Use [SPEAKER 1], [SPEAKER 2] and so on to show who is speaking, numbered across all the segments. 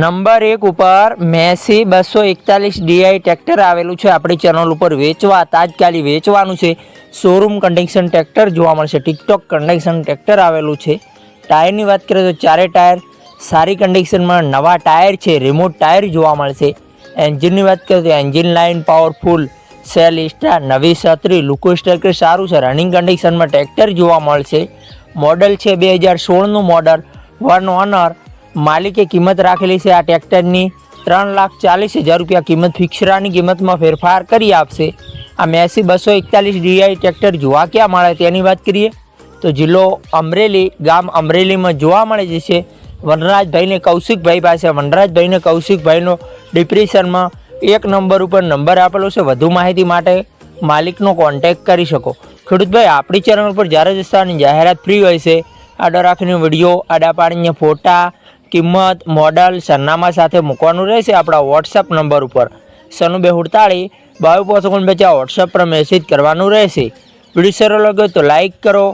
[SPEAKER 1] Number એક ઉપર Massey બસો એકતાલીસ ડીઆઈ ટ્રેક્ટર આવેલું છે. આપણી ચેનલ ઉપર વેચવા તાજકાલી વેચવાનું છે. શોરૂમ કન્ડિશન ટ્રેક્ટર જોવા મળશે. ટિકટોક કન્ડિશન ટ્રેક્ટર આવેલું છે. ટાયરની વાત કરીએ તો ચારે ટાયર સારી કન્ડિશનમાં નવા ટાયર છે. રિમોટ ટાયર જોવા મળશે. એન્જિનની વાત કરીએ તો engine line powerful self start નવી છત્રી લુકો સ્ટ્રક્ચર સારું છે. રનિંગ કન્ડિશનમાં ટ્રેક્ટર જોવા મળશે. મોડલ છે બે હજાર સોળનું મોડલ વન ઓનર માલિકે કિંમત રાખેલી છે આ ટ્રેક્ટરની. ત્રણ લાખ ચાલીસ હજાર રૂપિયા કિંમત ફિક્સરાની કિંમતમાં ફેરફાર કરી આપશે. આ મેસી બસો એકતાલીસ ડીઆઈ ટ્રેક્ટર જોવા ક્યાં મળે તેની વાત કરીએ. તો જિલ્લો અમરેલી, ગામ અમરેલીમાં જોવા મળે છે વનરાજભાઈને કૌશિકભાઈ પાસે. વનરાજભાઈને કૌશિકભાઈનો ડિપ્રેશનમાં એક નંબર ઉપર નંબર આપેલો છે. વધુ માહિતી માટે માલિકનો કોન્ટેક્ટ કરી શકો. ખેડૂતભાઈ, આપણી ચેનલ ઉપર જ્યારે જસ્તાની જાહેરાત ફ્રી હોય છે, આડા રાખીને વીડિયો આડા પાડીને ફોટા કિંમત, મોડલ સરનામા સાથે મૂકવાનું રહેશે આપણા વોટ્સએપ નંબર ઉપર. સનુ બે હુડતાળી, બાવીસ પાંચ ઓગણપચાસ વોટ્સએપ પર મેસેજ કરવાનું રહેશે. વીડિયો સારો લાગ્યો તો લાઇક કરો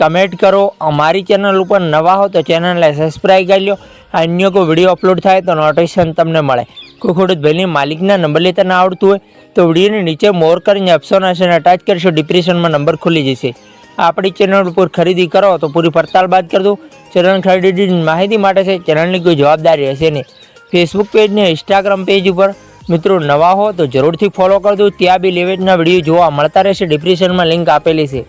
[SPEAKER 1] કમેન્ટ કરો. અમારી ચેનલ ઉપર નવા હો તો ચેનલને સબસ્ક્રાઈબ કરી લો અન્ય કોઈ વીડિયો અપલોડ થાય તો નોટિફિકેશન તમને મળે. કોઈ ખેડૂત ભાઈની માલિકના નંબર લેતા ના આવડતું હોય તો વિડીયોની નીચે મોર કરીને ઓપ્શન હશે અને અટાચ કરશો. ડિપ્રેશનમાં નંબર ખુલી જશે. આપણી ચેનલ ઉપર ખરીદી કરો તો પૂરી પડતાલ બાદ કરી દો ચેનલ ખરીદીની માહિતી માટે છે ચેનલની કોઈ જવાબદારી હશે નહીં. ફેસબુક પેજ ને ઇન્સ્ટાગ્રામ પેજ ઉપર મિત્રો નવા હો તો જરૂરથી ફોલો કરી દો ત્યાં બી લેવેટના વીડિયો જોવા મળતા રહેશે. ડિપ્રેશનમાં લિંક આપેલી છે.